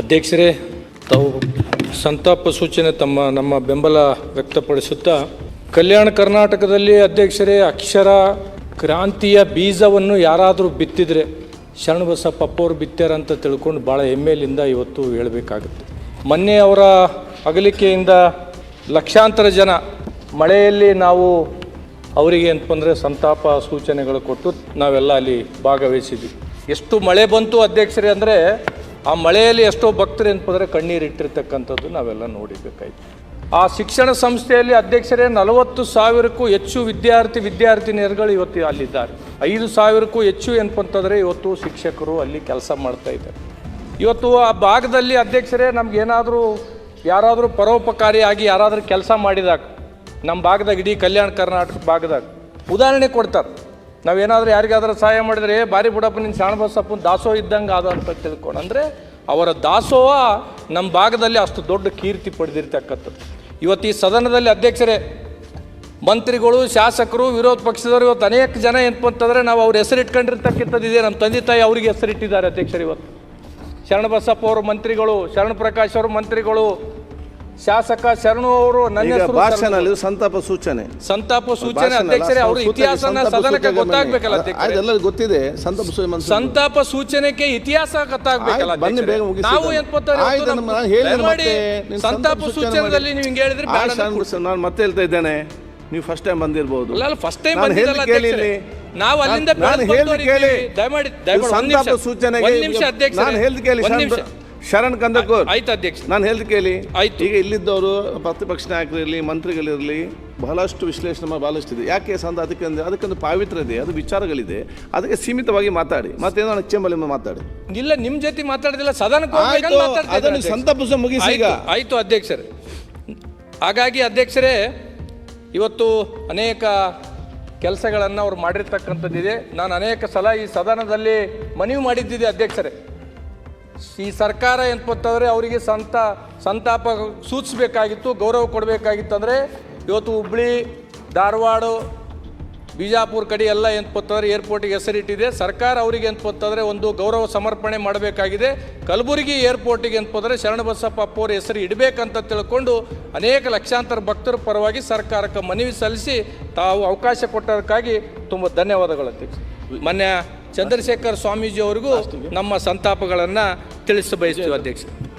ಅಧ್ಯಕ್ಷರೇ, ತಾವು ಸಂತಾಪ ಸೂಚನೆ ತಮ್ಮ, ನಮ್ಮ ಬೆಂಬಲ ವ್ಯಕ್ತಪಡಿಸುತ್ತಾ, ಕಲ್ಯಾಣ ಕರ್ನಾಟಕದಲ್ಲಿ ಅಧ್ಯಕ್ಷರೇ, ಅಕ್ಷರ ಕ್ರಾಂತಿಯ ಬೀಜವನ್ನು ಯಾರಾದರೂ ಬಿತ್ತಿದರೆ, ಶರಣಬಸಪ್ಪ ಬಸಪ್ಪಪ್ಪ ಬಿತ್ಯಾರ ಅಂತ ತಿಳ್ಕೊಂಡು ಭಾಳ ಹೆಮ್ಮೆಯಿಂದ ಇವತ್ತು ಹೇಳಬೇಕಾಗುತ್ತೆ. ಮೊನ್ನೆ ಅವರ ಅಗಲಿಕೆಯಿಂದ ಲಕ್ಷಾಂತರ ಜನ ಮಳೆಯಲ್ಲಿ ನಾವು ಅವರಿಗೆ ಅಂತಂದರೆ ಸಂತಾಪ ಸೂಚನೆಗಳು ಕೊಟ್ಟು ನಾವೆಲ್ಲ ಅಲ್ಲಿ ಭಾಗವಹಿಸಿದ್ವಿ. ಎಷ್ಟು ಮಳೆ ಬಂತು ಅಧ್ಯಕ್ಷರೇ ಅಂದರೆ ಆ ಮಳೆಯಲ್ಲಿ ಎಷ್ಟೋ ಭಕ್ತರು ಏನಪ್ಪಂದ್ರೆ ಕಣ್ಣೀರಿಟ್ಟಿರ್ತಕ್ಕಂಥದ್ದು ನಾವೆಲ್ಲ ನೋಡಿಬೇಕಾಯ್ತು ಆ ಶಿಕ್ಷಣ ಸಂಸ್ಥೆಯಲ್ಲಿ ಅಧ್ಯಕ್ಷರೇ ನಲವತ್ತು ಸಾವಿರಕ್ಕೂ ಹೆಚ್ಚು ವಿದ್ಯಾರ್ಥಿ ವಿದ್ಯಾರ್ಥಿನಿಯರುಗಳು ಇವತ್ತು ಅಲ್ಲಿದ್ದಾರೆ. ಐದು ಸಾವಿರಕ್ಕೂ ಹೆಚ್ಚು ಏನಪ್ಪಂತಂದರೆ ಇವತ್ತು ಶಿಕ್ಷಕರು ಅಲ್ಲಿ ಕೆಲಸ ಮಾಡ್ತಾ ಇದ್ದಾರೆ. ಇವತ್ತು ಆ ಭಾಗದಲ್ಲಿ ಅಧ್ಯಕ್ಷರೇ ನಮಗೇನಾದರೂ ಯಾರಾದರೂ ಪರೋಪಕಾರಿಯಾಗಿ ಯಾರಾದರೂ ಕೆಲಸ ಮಾಡಿದಾಗ ನಮ್ಮ ಭಾಗದಾಗ ಇಡೀ ಕಲ್ಯಾಣ ಕರ್ನಾಟಕ ಭಾಗದಾಗ ಉದಾಹರಣೆ ಕೊಡ್ತಾರೆ. ನಾವೇನಾದರೂ ಯಾರಿಗಾದರೂ ಸಹಾಯ ಮಾಡಿದರೆ "ಏ, ಬಾರಿ ಬಿಡಪ್ಪ ನಿನ್ನ ಶಾಣಬಸಪ್ಪನ ದಾಸೋ ಇದ್ದಂಗೆ ಆದ ಅಂತ ತಿಳ್ಕೊಂಡು ಅಂದರೆ ಅವರ ದಾಸೋಹ ನಮ್ಮ ಭಾಗದಲ್ಲಿ ಅಷ್ಟು ದೊಡ್ಡ ಕೀರ್ತಿ ಪಡೆದಿರ್ತಕ್ಕಂಥದ್ದು. ಇವತ್ತು ಈ ಸದನದಲ್ಲಿ ಅಧ್ಯಕ್ಷರೇ ಮಂತ್ರಿಗಳು ಶಾಸಕರು ವಿರೋಧ ಪಕ್ಷದವರು ಇವತ್ತು ಅನೇಕ ಜನ ಏನಪ್ಪ ಅಂತಂದರೆ ನಾವು ಅವ್ರ ಹೆಸರು ಇಟ್ಕೊಂಡಿರ್ತಕ್ಕಂಥದ್ದು ಇದೆ. ನಮ್ಮ ತಂದೆ ತಾಯಿ ಅವರಿಗೆ ಹೆಸರಿಟ್ಟಿದ್ದಾರೆ ಅಧ್ಯಕ್ಷರು ಇವತ್ತು. ಶರಣಬಸಪ್ಪ ಅವರು ಮಂತ್ರಿಗಳು ಶರಣ ಪ್ರಕಾಶ್ ಅವರು ಮಂತ್ರಿಗಳು ಶಾಸಕ ಶರಣು ಅವರು ನನ್ನ ಈಗ ಹೆಸರು ಭಾಷಣಲ್ಲಿ ಸಂತಾಪ ಸೂಚನೆ ಸಂತಾಪ ಸೂಚನೆ ಭಾಷಣ ಅಲ್ಲ, ಅಧ್ಯಕ್ಷರೇ ಅವರು ಇತಿಹಾಸನ ಸದನಕ್ಕೆ ಗೊತ್ತಾಗ್ಬೇಕಲ್ಲ. ಅಧ್ಯಕ್ಷರೇ ಆಯ್ತು, ಎಲ್ಲರಿಗೂ ಗೊತ್ತಿದೆ ಸಂತಾಪ ಸೂಚನೆ ಸಂತಾಪ ಸೂಚನೆಗೆ ಇತಿಹಾಸ ಗೊತ್ತಾಗ್ಬೇಕಲ್ಲ ಆಯ್ತು, ಬನ್ನಿ ಅಧ್ಯಕ್ಷರೇ. ಬೇಗ ಮುಗಿಸಿ ನಾವು ಇದನ್ನು. ಏನ್ ಪತ್ತಾರೆ ಇವತ್ತು ನಮ್ಮ- ನಮ್ಮ- ಹೇಳಿ ದಯಮಾಡಿ ಮತ್ತೆ ನೀನು ಸಂತಾಪ ಸೂಚನೆಯಲ್ಲಿ ಸೂಚನೆ. ನೀವು ಹಿಂಗೆ ಹೇಳಿದ್ರೆ ಬೇಡ ಆಯ್ತು, ಅಂತ ನಾನು- ನಾನು ಮತ್ತೆ ಹೇಳ್ತಾ ಇದ್ದೇನೆ ನೀವು ಫಸ್ಟ್ ಟೈಮ್ ಬಂದಿರಬಹುದು ಅಲ್ಲ ಫಸ್ಟ್ ಟೈಮ್ ಬಂದಿರಲ್ಲ ಬಂದಿದ್ದಲ್ಲ ಕೇಳಿ ಅಧ್ಯಕ್ಷರೇ. ಇಲ್ಲಿ. ನಾವು ಅಲ್ಲಿಂದ ನಾನು- ಬೆಳೆದು ಹೇಳಿ ಕೇಳಿ. ದಯಮಾಡಿ ದಯಮಾಡಿ ಇದು ಸಂತಾಪ ನಿಮಿಷ. ಸೂಚನೆಗೆ ಒಂದು ನಿಮಿಷ ಅಧ್ಯಕ್ಷರೇ. ನಾನು ಹೇಳ್ದು ಕೇಳಿ ಒಂದ್ ನಿಮಿಷ. ಶರಣ್ ಕಂದಕೂರ್ ಆಯ್ತು ಅಧ್ಯಕ್ಷ. ನಾನು ಹೇಳಿದ ಕೇಳಿ. ಆಯ್ತು. ಈಗ ಇಲ್ಲಿದ್ದವರು ಪ್ರತಿಪಕ್ಷ ನಾಯಕರಿರಲಿ ಮಂತ್ರಿಗಳಿರಲಿ ಬಹಳಷ್ಟು ವಿಶ್ಲೇಷಣೆ ಮಾಡಿ ಬಹಳಷ್ಟು ಇದೆ ಯಾಕೆ ಸಂದ ಅದಕ್ಕೆ ಅದಕ್ಕೊಂದು ಪಾವಿತ್ರ್ಯ ಇದೆ ಅದು ವಿಚಾರಗಳಿದೆ. ಅದಕ್ಕೆ ಸೀಮಿತವಾಗಿ ಮಾತಾಡಿ. ಮತ್ತೇನೋ ಚೆಂಬಲ್ಲಿ ಮಾತಾಡಿ. ಇಲ್ಲ ನಿಮ್ಮ ಜೊತೆ ಮಾತಾಡಿದಿಲ್ಲ ಮಾತಾಡ್ತಾ ಅದನ್ನು ಮುಗಿಸಿ ಈಗ. ಆಯಿತು ಆಯ್ತು ಅಧ್ಯಕ್ಷರೇ. ಹಾಗಾಗಿ ಅಧ್ಯಕ್ಷರೇ ಇವತ್ತು ಅನೇಕ ಕೆಲಸಗಳನ್ನು ಅವ್ರು ಮಾಡಿರ್ತಕ್ಕಂಥದ್ದಿದೆ. ನಾನು ಅನೇಕ ಸಲ ಈ ಸದನದಲ್ಲಿ ಮನವಿ ಮಾಡಿದ್ದಿದೆ ಅಧ್ಯಕ್ಷರೇ. ಈ ಸರ್ಕಾರ ಏನು ಗೊತ್ತಾದರೆ ಅವರಿಗೆ ಸಂತ, ಸಂತಾಪ ಸೂಚಿಸಬೇಕಾಗಿತ್ತು, ಗೌರವ ಕೊಡಬೇಕಾಗಿತ್ತು ಅಂದರೆ ಇವತ್ತು ಹುಬ್ಳಿ, ಧಾರವಾಡ, ಬಿಜಾಪುರ ಕಡೆ ಎಲ್ಲ ಏನು ಗೊತ್ತಾದರೆ ಏರ್ಪೋರ್ಟಿಗೆ ಹೆಸರಿಟ್ಟಿದೆ. ಸರ್ಕಾರ ಅವರಿಗೆ ಏನು ಗೊತ್ತಾದರೆ ಒಂದು ಗೌರವ ಸಮರ್ಪಣೆ ಮಾಡಬೇಕಾಗಿದೆ. ಕಲಬುರಗಿ ಏರ್ಪೋರ್ಟಿಗೆ ಏನಪ್ಪಂದರೆ ಶರಣಬಸಪ್ಪ ಅಪ್ಪವ್ರ ಹೆಸರು ಇಡಬೇಕಂತ ತಿಳ್ಕೊಂಡು ಅನೇಕ ಲಕ್ಷಾಂತರ ಭಕ್ತರ ಪರವಾಗಿ ಸರ್ಕಾರಕ್ಕೆ ಮನವಿ ಸಲ್ಲಿಸಿ ತಾವು ಅವಕಾಶ ಕೊಟ್ಟದಕ್ಕಾಗಿ ತುಂಬ ಧನ್ಯವಾದಗಳು ಅಧ್ಯಕ್ಷ ಮೊನ್ನೆ ಚಂದ್ರಶೇಖರ್ ಸ್ವಾಮೀಜಿ ಅವರಿಗೂ ನಮ್ಮ ಸಂತಾಪಗಳನ್ನು ತಿಳಿಸಬಯಸ್ತೀವಿ ಅಧ್ಯಕ್ಷ.